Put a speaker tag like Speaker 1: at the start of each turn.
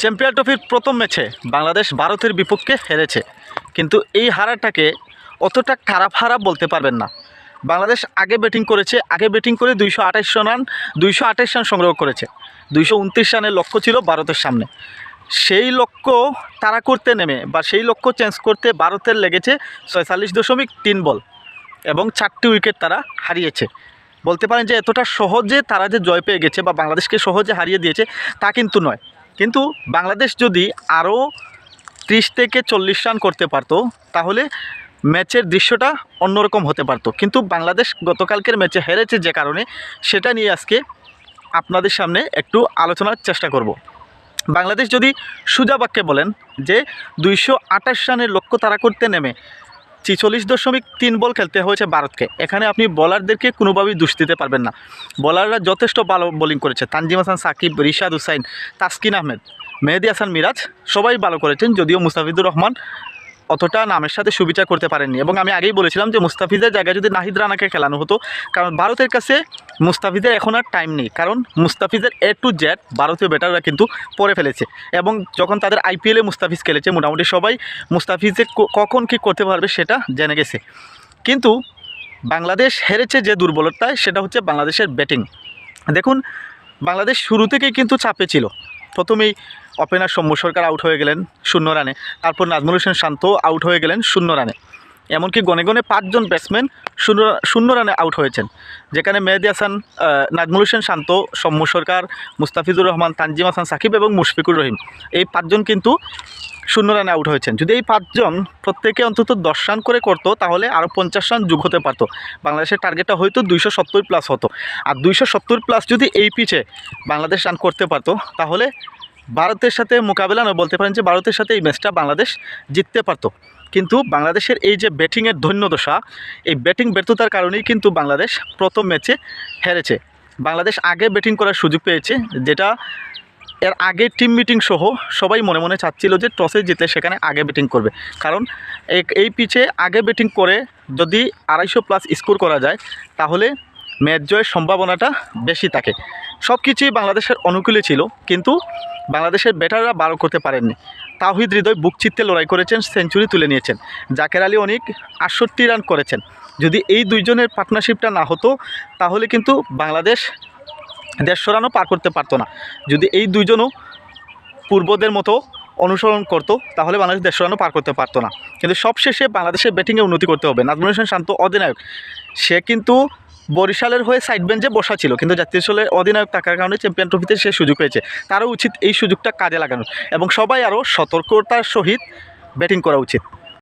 Speaker 1: Champion ট্রফির প্রথম ম্যাচে বাংলাদেশ ভারতের বিপক্ষে হেরেছে। কিন্তু এই হারাটাকে অতটা খারাপ হারা বলতে পারবেন না। বাংলাদেশ আগে ব্যাটিং করেছে, আগে ব্যাটিং করে দুইশো আঠাশ রান, দুইশো আঠাশ রান সংগ্রহ করেছে। দুইশো উনত্রিশ রানের লক্ষ্য ছিল ভারতের সামনে। সেই লক্ষ্য তারা করতে নেমে বা সেই লক্ষ্য চেঞ্জ করতে ভারতের লেগেছে ছয়চল্লিশ দশমিক তিন বল এবং চারটি উইকেট তারা হারিয়েছে। বলতে পারেন যে এতটা সহজে তারা যে জয় পেয়ে গেছে বা বাংলাদেশকে সহজে হারিয়ে দিয়েছে তা কিন্তু নয়। কিন্তু বাংলাদেশ যদি আরও ত্রিশ থেকে চল্লিশ রান করতে পারতো, তাহলে ম্যাচের দৃশ্যটা অন্যরকম হতে পারতো। কিন্তু বাংলাদেশ গতকালকের ম্যাচে হেরেছে যে কারণে, সেটা নিয়ে আজকে আপনাদের সামনে একটু আলোচনার চেষ্টা করব। বাংলাদেশ যদি সুজা বাক্যে বলেন যে দুইশো আঠাশ রানের লক্ষ্য তারা করতে নেমে ছিচল্লিশ দশমিক তিন বল খেলতে হয়েছে ভারতকে। এখানে আপনি বলারদেরকে কোনোভাবেই দুষ দিতে পারবেন না। বলাররা যথেষ্ট ভালো বোলিং করেছে। তানজিম হাসান, সাকিব, রিশাদ হুসাইন, তাসকিন আহমেদ, মেহেদি হাসান মিরাজ সবাই ভালো করেছেন, যদিও মুস্তাফিদুর রহমান অতটা নামের সাথে সুবিচার করতে পারেননি। এবং আমি আগেই বলেছিলাম যে মুস্তাফিজের জায়গায় যদি নাহিদ রানাকে খেলানো হতো, কারণ ভারতের কাছে মুস্তাফিজের এখন আর টাইম নেই। কারণ মুস্তাফিজের এ টু জেড ভারতীয় ব্যাটাররা কিন্তু পরে ফেলেছে। এবং যখন তাদের আইপিএলে মুস্তাফিজ খেলেছে, মোটামুটি সবাই মুস্তাফিজে কখন কী করতে পারবে সেটা জেনে গেছে। কিন্তু বাংলাদেশ হেরেছে যে দুর্বলতায়, সেটা হচ্ছে বাংলাদেশের ব্যাটিং দেখুন, বাংলাদেশ শুরু থেকেই কিন্তু চাপে ছিল। প্রথমেই ওপেনার সৌম্য সরকার আউট হয়ে গেলেন শূন্য রানে। তারপর নাজমুল হোসেন শান্ত আউট হয়ে গেলেন শূন্য রানে। এমনকি গনে গনে পাঁচজন ব্যাটসম্যান শূন্য শূন্য রানে আউট হয়েছেন। যেখানে মেহেদি হাসান নাজমুল হোসেন শান্ত, সৌম্য সরকার, মুস্তাফিজুর রহমান, তানজিম হাসান সাকিব এবং মুশফিকুর রহিম। এই পাঁচজন কিন্তু শূন্য রানে আউট হয়েছেন। যদি এই পাঁচজন প্রত্যেকে অন্তত দশ রান করে করতো, তাহলে আরও পঞ্চাশ রান যোগ হতে পারতো। বাংলাদেশের টার্গেটটা হয়তো দুইশো সত্তর প্লাস হতো। আর দুইশো সত্তর প্লাস যদি এই পিচে বাংলাদেশ রান করতে পারতো, তাহলে ভারতের সাথে মোকাবেলা নয়, বলতে পারেন যে ভারতের সাথে এই ম্যাচটা বাংলাদেশ জিততে পারতো। কিন্তু বাংলাদেশের এই যে ব্যাটিংয়ের ধন্যদশা এই ব্যাটিং ব্যর্থতার কারণেই কিন্তু বাংলাদেশ প্রথম ম্যাচে হেরেছে। বাংলাদেশ আগে ব্যাটিং করার সুযোগ পেয়েছে, যেটা এর আগে টিম মিটিং সহ সবাই মনে মনে চাচ্ছিল যে টসে জিতলে সেখানে আগে ব্যাটিং করবে। কারণ এই পিচে আগে ব্যাটিং করে যদি আড়াইশো প্লাস স্কোর করা যায়, তাহলে ম্যাচ জয়ের সম্ভাবনাটা বেশি থাকে। সব কিছুই বাংলাদেশের অনুকূলে ছিল, কিন্তু বাংলাদেশের ব্যাটাররা বারো করতে পারেননি। তাহিদ হৃদয় বুক চিত্তে লড়াই করেছেন সেঞ্চুরি তুলে নিয়েছেন। জাকের আলী অনেক আটষট্টি রান করেছেন। যদি এই দুইজনের পার্টনারশিপটা না হতো, তাহলে কিন্তু বাংলাদেশ দেড়শো রানও পার করতে পারতো না। যদি এই দুইজনও পূর্বদের মতো অনুসরণ করতো, তাহলে বাংলাদেশ দেড়শো রানও পার করতে পারতো না। কিন্তু সবশেষে বাংলাদেশের ব্যাটিংয়ে উন্নতি করতে হবে। নাজমুল হোসেন শান্ত অধিনায়ক। সে কিন্তু বরিশালের হয়ে সাইড বেঞ্চে বসা ছিল, কিন্তু জাতীয় দলে অধিনায়ক থাকার কারণে চ্যাম্পিয়ন ট্রফিতে সে সুযোগ পেয়েছে। তারও উচিত এই সুযোগটা কাজে লাগানো এবং সবাই আরও সতর্কতার সহিত ব্যাটিং করা উচিত।